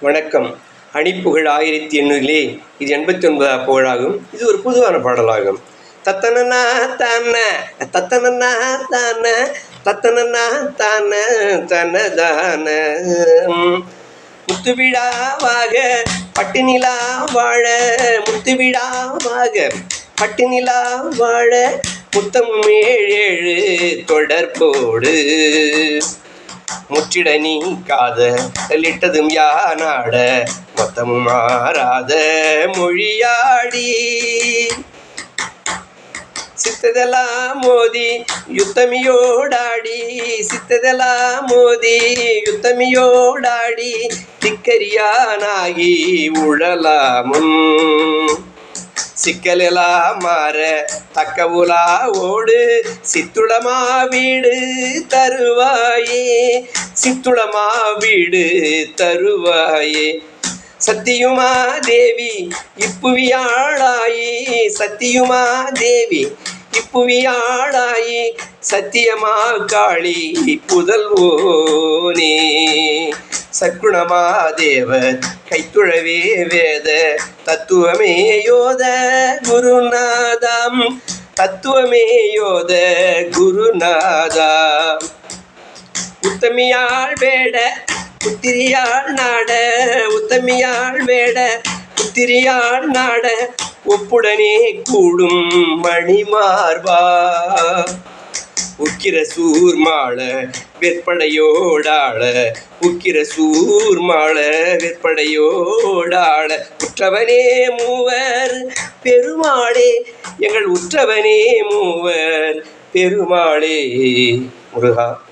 வணக்கம். அணிப்புகழ் ஆயிரத்தி எண்ணூறிலே இது எண்பத்தி ஒன்பதாம் புகழாகும். இது ஒரு பொதுவான பாடலாகும். தத்தனா தான தத்தனனா தான தத்தனனா தான தனதான. முத்து விழாவாக பட்டு நிலா வாழ முத்து விழாவாக பட்டு நிலா வாழ முத்தம் ஏழேழு தொடர்போடு. முற்றிட நீ காத லிட்டதும் யானாட மொத்தமும் மாறாத மொழியாடி. சித்ததெல்லாம் மோதி யுத்தமியோடாடி சித்ததெல்லாம் மோதி யுத்தமியோடாடி திக்கரியானாகி உழலாமும் சிக்கலெல்லாம் மாற தக்கவுலா ஓடு. சித்துளமா வீடு தருவாயே. சித்துளமா வீடு தருவாயே. சத்தியுமா தேவி இப்புவியாளாயி. சத்தியுமா தேவி இப்புவியாளாயி. சத்தியமா காளி புதல்வோனே. சற்குணமா கைத்துழவே வேத தத்துவமே யோத குருநாதம். தத்துவமே யோத குருநாதா உத்தமியாள் வேட புத்திரியாள் நாட. உத்தமியாள் வேட புத்திரியாள் நாட. ஒப்புடனே கூடும் மணிமார்பா உக்கிர சூர் மாலை வெற்படையோடாள. உக்கிர சூர் மாலை வெற்படையோடாள. உற்றவனே மூவர் பெருமாளே எங்கள் உற்றவனே மூவர் பெருமாளே. முருகா.